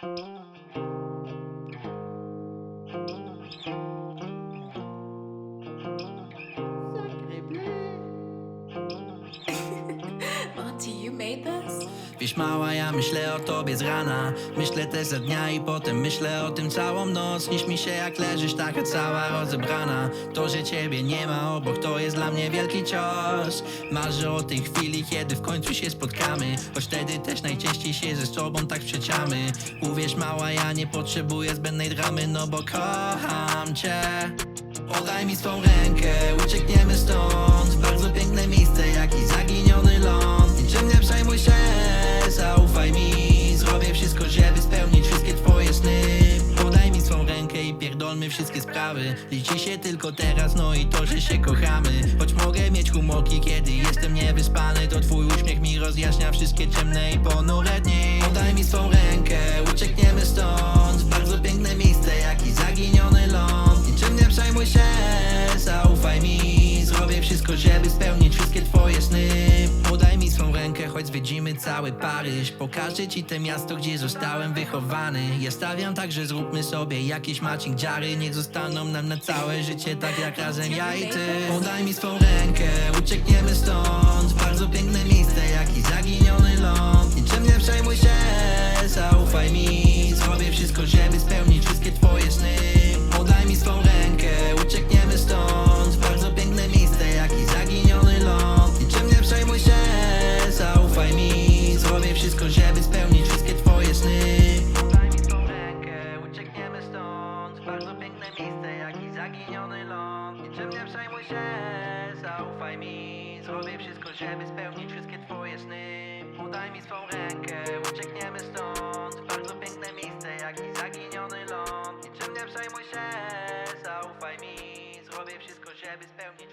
Auntie, you made this? Wiesz mała, ja myślę o tobie z rana. Myślę też za dnia i potem myślę o tym całą noc. Śnisz mi się jak leżysz taka cała rozebrana. To, że ciebie nie ma obok to jest dla mnie wielki cios. Marzę o tej chwili, kiedy w końcu się spotkamy. Choć wtedy też najczęściej się ze sobą tak przeciamy. Uwierz mała, ja nie potrzebuję zbędnej dramy No bo kocham cię. Podaj mi swą rękę, uciekniemy pierdolmy wszystkie sprawy. Liczy się tylko teraz, no i to, że się kochamy. Choć mogę mieć humorki, kiedy jestem niewyspany To twój uśmiech mi rozjaśnia wszystkie ciemne i ponure dni. Podaj mi swą rękę, uciekniemy stąd. Bardzo piękne miejsce, jakiś zaginiony ląd. Niczym nie przejmuj się, zaufaj mi. Zrobię wszystko, żeby spełnić wszystkie twoje sny zwiedzimy cały Paryż. Pokażę ci te miasto, gdzie zostałem wychowany. Ja stawiam tak, że zróbmy sobie jakieś matching dziary. Niech zostaną nam na całe życie, tak jak razem ja i ty. Podaj mi swą rękę, uciekniemy stąd. Bardzo piękne miejsce, jakiś zaginiony ląd. Niczym nie przejmuj się, zaufaj mi. Zrobię wszystko, żeby wszystko, żeby spełnić wszystkie twoje sny. Podaj mi swą rękę, uciekniemy stąd. Bardzo piękne miejsce, jakiś zaginiony ląd. Niczym nie przejmuj się, zaufaj mi. Zrobię wszystko, żeby spełnić wszystkie twoje sny. Podaj mi swą rękę, uciekniemy stąd. Bardzo piękne miejsce, jakiś zaginiony ląd. Niczym nie przejmuj się, zaufaj mi. Zrobię wszystko, żeby spełnić